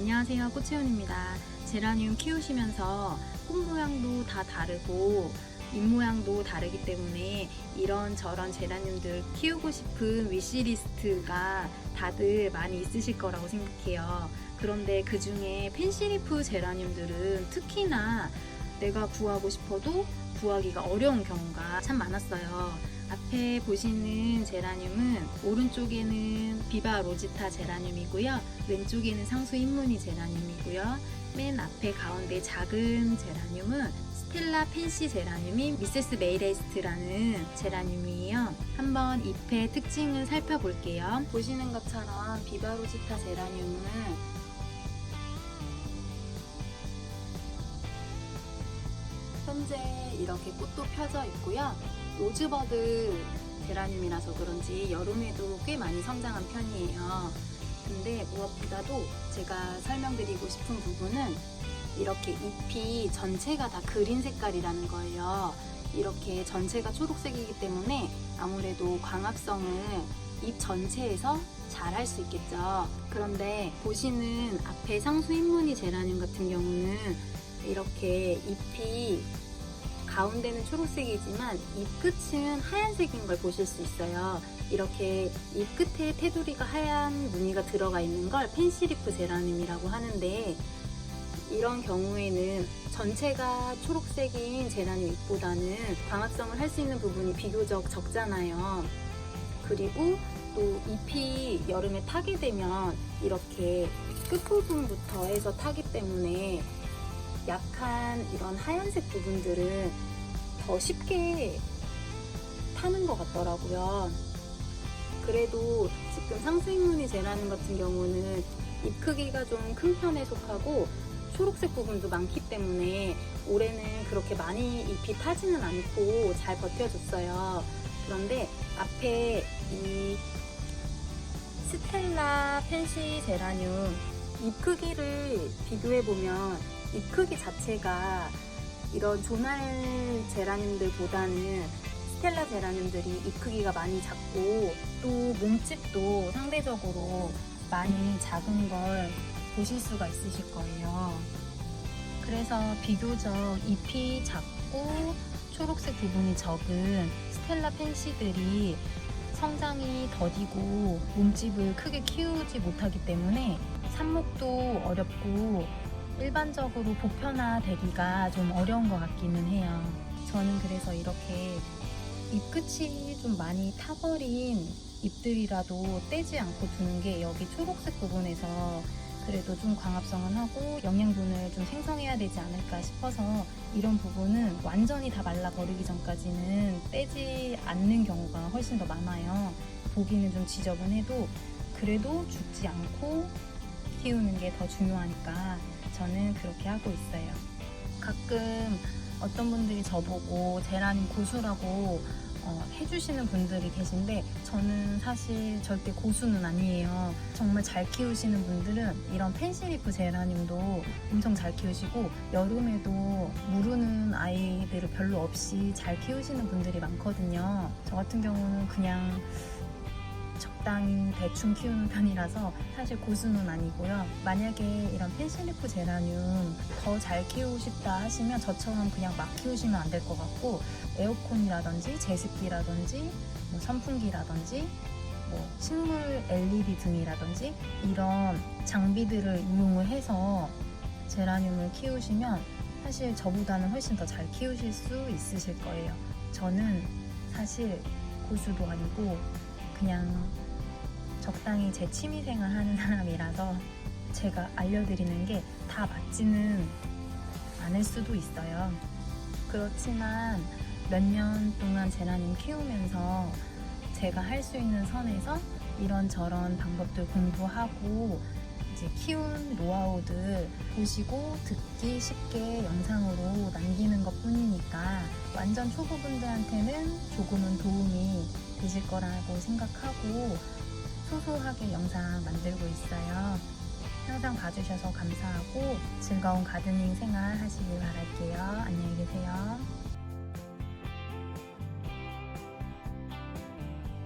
안녕하세요. 꽃채원입니다. 제라늄 키우시면서 꽃 모양도 다 다르고 잎 모양도 다르기 때문에 이런 저런 제라늄들 키우고 싶은 위시리스트가 다들 많이 있으실 거라고 생각해요. 그런데 그 중에 펜시리프 제라늄들은 특히나 내가 구하고 싶어도 구하기가 어려운 경우가 참 많았어요. 앞에 보시는 제라늄은 오른쪽에는 비바 로지타 제라늄이고요. 왼쪽에는 상수 인무니 제라늄이고요. 맨 앞에 가운데 작은 제라늄은 스텔라 펜시 제라늄이 미세스 메이레스트라는 제라늄이에요. 한번 잎의 특징을 살펴볼게요. 보시는 것처럼 비바 로지타 제라늄은 현재 이렇게 꽃도 펴져 있고요. 로즈버드 제라늄이라서 그런지 여름에도 꽤 많이 성장한 편이에요. 근데 무엇보다도 제가 설명드리고 싶은 부분은 이렇게 잎이 전체가 다 그린 색깔이라는 거예요. 이렇게 전체가 초록색이기 때문에 아무래도 광합성을 잎 전체에서 잘 할 수 있겠죠. 그런데 보시는 앞에 상수 인무늬 제라늄 같은 경우는 이렇게 잎이 가운데는 초록색이지만 잎 끝은 하얀색인 걸 보실 수 있어요. 이렇게 잎 끝에 테두리가 하얀 무늬가 들어가 있는 걸 펜시리프 제라늄이라고 하는데 이런 경우에는 전체가 초록색인 제라늄 잎보다는 광합성을 할 수 있는 부분이 비교적 적잖아요. 그리고 또 잎이 여름에 타게 되면 이렇게 끝부분부터 해서 타기 때문에 약한 이런 하얀색 부분들은 더 쉽게 타는 것 같더라고요. 그래도 지금 상수인무늬 제라늄 같은 경우는 잎 크기가 좀 큰 편에 속하고 초록색 부분도 많기 때문에 올해는 그렇게 많이 잎이 타지는 않고 잘 버텨줬어요. 그런데 앞에 이 스텔라 펜시 제라늄 잎 크기를 비교해보면 잎 크기 자체가 이런 조날 제라늄들보다는 스텔라 제라늄들이 잎 크기가 많이 작고 또 몸집도 상대적으로 많이 작은 걸 보실 수가 있으실 거예요. 그래서 비교적 잎이 작고 초록색 부분이 적은 스텔라 펜시들이 성장이 더디고 몸집을 크게 키우지 못하기 때문에 삽목도 어렵고 일반적으로 보편화되기가 좀 어려운 것 같기는 해요. 저는 그래서 이렇게 잎 끝이 좀 많이 타버린 잎들이라도 떼지 않고 두는 게 여기 초록색 부분에서 그래도 좀 광합성은 하고 영양분을 좀 생성해야 되지 않을까 싶어서 이런 부분은 완전히 다 말라버리기 전까지는 떼지 않는 경우가 훨씬 더 많아요. 보기는 좀 지저분해도 그래도 죽지 않고 키우는 게 더 중요하니까 저는 그렇게 하고 있어요. 가끔 어떤 분들이 저보고 제라늄 고수라고 어, 해주시는 분들이 계신데 저는 사실 절대 고수는 아니에요. 정말 잘 키우시는 분들은 이런 펜시리프 제라늄도 엄청 잘 키우시고 여름에도 무르는 아이들을 별로 없이 잘 키우시는 분들이 많거든요. 저 같은 경우는 그냥 적당히 대충 키우는 편이라서 사실 고수는 아니고요. 만약에 이런 펜시리프 제라늄 더 잘 키우고 싶다 하시면 저처럼 그냥 막 키우시면 안 될 것 같고 에어컨이라든지 제습기라든지 뭐 선풍기라든지 뭐 식물 LED 등이라든지 이런 장비들을 이용을 해서 제라늄을 키우시면 사실 저보다는 훨씬 더 잘 키우실 수 있으실 거예요. 저는 사실 고수도 아니고 그냥 적당히 제 취미생활 하는 사람이라서 제가 알려드리는 게 다 맞지는 않을 수도 있어요. 그렇지만 몇 년 동안 제라늄 키우면서 제가 할 수 있는 선에서 이런저런 방법들 공부하고 이제 키운 노하우들 보시고 듣기 쉽게 영상으로 남기는 것 뿐이니까 완전 초보분들한테는 조금은 도움이 되실 거라고 생각하고 소소하게 영상 만들고 있어요. 항상 봐주셔서 감사하고 즐거운 가드닝 생활 하시길 바랄게요. 안녕히 계세요.